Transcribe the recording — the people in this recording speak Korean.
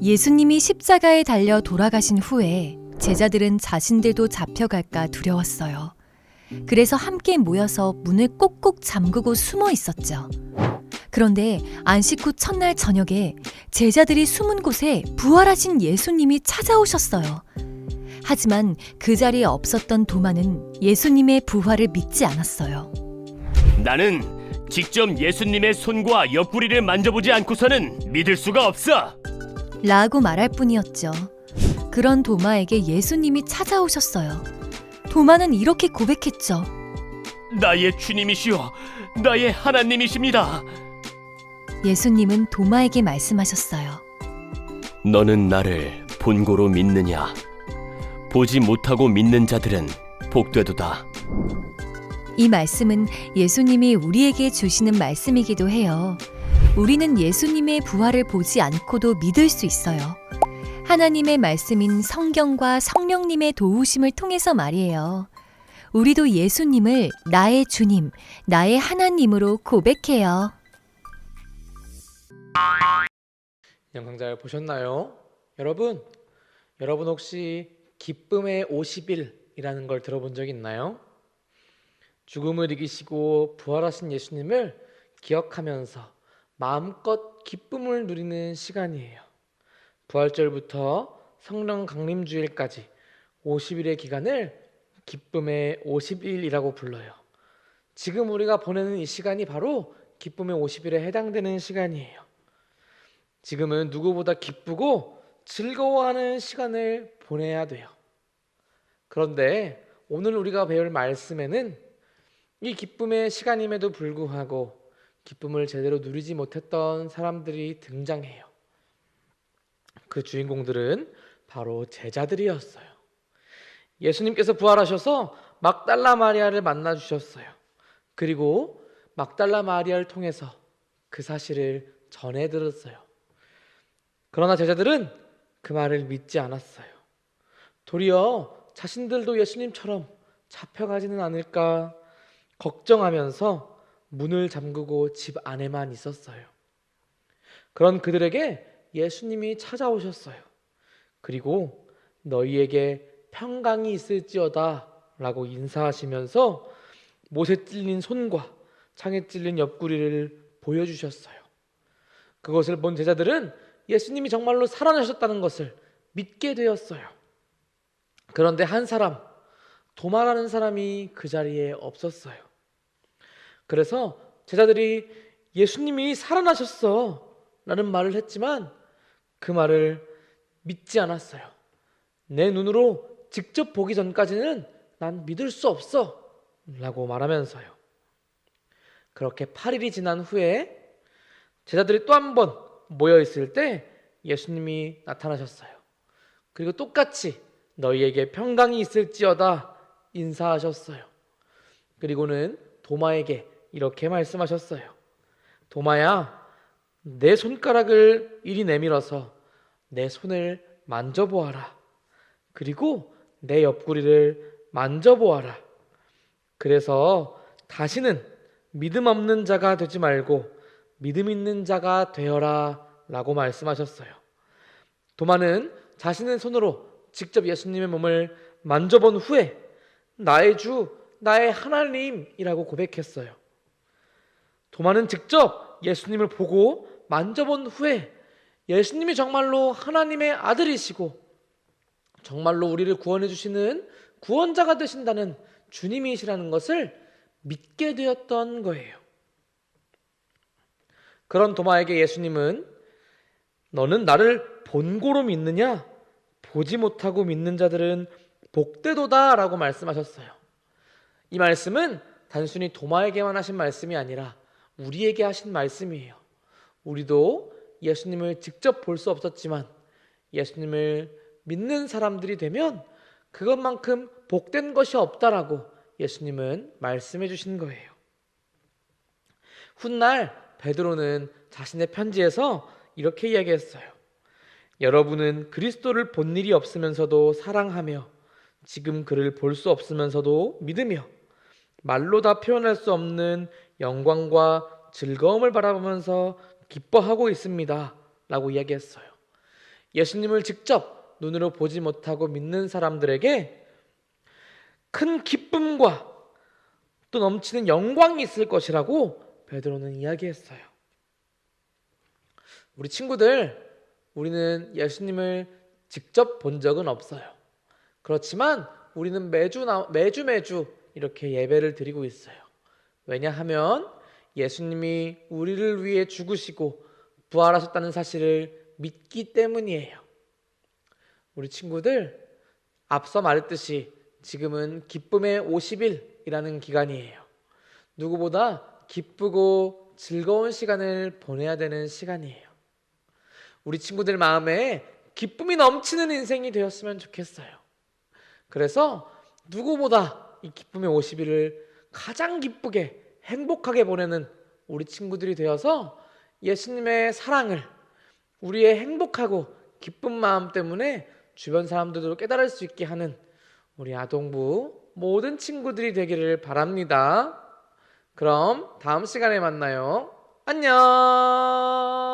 예수님이 십자가에 달려 돌아가신 후에 제자들은 자신들도 잡혀갈까 두려웠어요. 그래서 함께 모여서 문을 꼭꼭 잠그고 숨어 있었죠. 그런데 안식 후 첫날 저녁에 제자들이 숨은 곳에 부활하신 예수님이 찾아오셨어요. 하지만 그 자리에 없었던 도마는 예수님의 부활을 믿지 않았어요. 나는 직접 예수님의 손과 옆구리를 만져보지 않고서는 믿을 수가 없어. 라고 말할 뿐이었죠. 그런 도마에게 예수님이 찾아오셨어요. 도마는 이렇게 고백했죠. 나의 주님이시여, 나의 하나님이십니다. 예수님은 도마에게 말씀하셨어요. 너는 나를 본고로 믿느냐? 보지 못하고 믿는 자들은 복되도다. 이 말씀은 예수님이 우리에게 주시는 말씀이기도 해요. 우리는 예수님의 부활을 보지 않고도 믿을 수 있어요. 하나님의 말씀인 성경과 성령님의 도우심을 통해서 말이에요. 우리도 예수님을 나의 주님, 나의 하나님으로 고백해요. 영상 잘 보셨나요? 여러분, 여러분 혹시 기쁨의 50일이라는 걸 들어본 적 있나요? 죽음을 이기시고 부활하신 예수님을 기억하면서 마음껏 기쁨을 누리는 시간이에요. 부활절부터 성령 강림 주일까지 50일의 기간을 기쁨의 50일이라고 불러요. 지금 우리가 보내는 이 시간이 바로 기쁨의 50일에 해당되는 시간이에요. 지금은 누구보다 기쁘고 즐거워하는 시간을 보내야 돼요. 그런데 오늘 우리가 배울 말씀에는 이 기쁨의 시간임에도 불구하고 기쁨을 제대로 누리지 못했던 사람들이 등장해요. 그 주인공들은 바로 제자들이었어요. 예수님께서 부활하셔서 막달라 마리아를 만나 주셨어요. 그리고 막달라 마리아를 통해서 그 사실을 전해 들었어요. 그러나 제자들은 그 말을 믿지 않았어요. 도리어 자신들도 예수님처럼 잡혀가지는 않을까 걱정하면서 문을 잠그고 집 안에만 있었어요. 그런 그들에게 예수님이 찾아오셨어요. 그리고 너희에게 평강이 있을지어다 라고 인사하시면서 못에 찔린 손과 창에 찔린 옆구리를 보여주셨어요. 그것을 본 제자들은 예수님이 정말로 살아나셨다는 것을 믿게 되었어요. 그런데 한 사람, 도마라는 사람이 그 자리에 없었어요. 그래서 제자들이 예수님이 살아나셨어 라는 말을 했지만 그 말을 믿지 않았어요. 내 눈으로 직접 보기 전까지는 난 믿을 수 없어 라고 말하면서요. 그렇게 8일이 지난 후에 제자들이 또 한 번 모여 있을 때 예수님이 나타나셨어요. 그리고 똑같이 너희에게 평강이 있을지어다 인사하셨어요. 그리고는 도마에게 이렇게 말씀하셨어요. 도마야, 내 손가락을 이리 내밀어서 내 손을 만져보아라. 그리고 내 옆구리를 만져보아라. 그래서 다시는 믿음 없는 자가 되지 말고 믿음 있는 자가 되어라 라고 말씀하셨어요. 도마는 자신의 손으로 직접 예수님의 몸을 만져본 후에 나의 주, 나의 하나님이라고 고백했어요. 도마는 직접 예수님을 보고 만져본 후에 예수님이 정말로 하나님의 아들이시고 정말로 우리를 구원해 주시는 구원자가 되신다는 주님이시라는 것을 믿게 되었던 거예요. 그런 도마에게 예수님은 너는 나를 본고로 믿느냐? 보지 못하고 믿는 자들은 복되도다 라고 말씀하셨어요. 이 말씀은 단순히 도마에게만 하신 말씀이 아니라 우리에게 하신 말씀이에요. 우리도 예수님을 직접 볼 수 없었지만 예수님을 믿는 사람들이 되면 그것만큼 복된 것이 없다라고 예수님은 말씀해 주신 거예요. 훗날 베드로는 자신의 편지에서 이렇게 이야기했어요. 여러분은 그리스도를 본 일이 없으면서도 사랑하며 지금 그를 볼 수 없으면서도 믿으며 말로 다 표현할 수 없는 영광과 즐거움을 바라보면서 기뻐하고 있습니다. 라고 이야기했어요. 예수님을 직접 눈으로 보지 못하고 믿는 사람들에게 큰 기쁨과 또 넘치는 영광이 있을 것이라고 베드로는 이야기했어요. 우리 친구들, 우리는 예수님을 직접 본 적은 없어요. 그렇지만 우리는 매주 나- 매주 매주 이렇게 예배를 드리고 있어요. 왜냐하면 예수님이 우리를 위해 죽으시고 부활하셨다는 사실을 믿기 때문이에요. 우리 친구들 앞서 말했듯이 지금은 기쁨의 50일이라는 기간이에요. 누구보다 기쁘고 즐거운 시간을 보내야 되는 시간이에요. 우리 친구들 마음에 기쁨이 넘치는 인생이 되었으면 좋겠어요. 그래서 누구보다 이 기쁨의 50일을 가장 기쁘게 행복하게 보내는 우리 친구들이 되어서 예수님의 사랑을 우리의 행복하고 기쁜 마음 때문에 주변 사람들도 깨달을 수 있게 하는 우리 아동부 모든 친구들이 되기를 바랍니다. 그럼 다음 시간에 만나요. 안녕!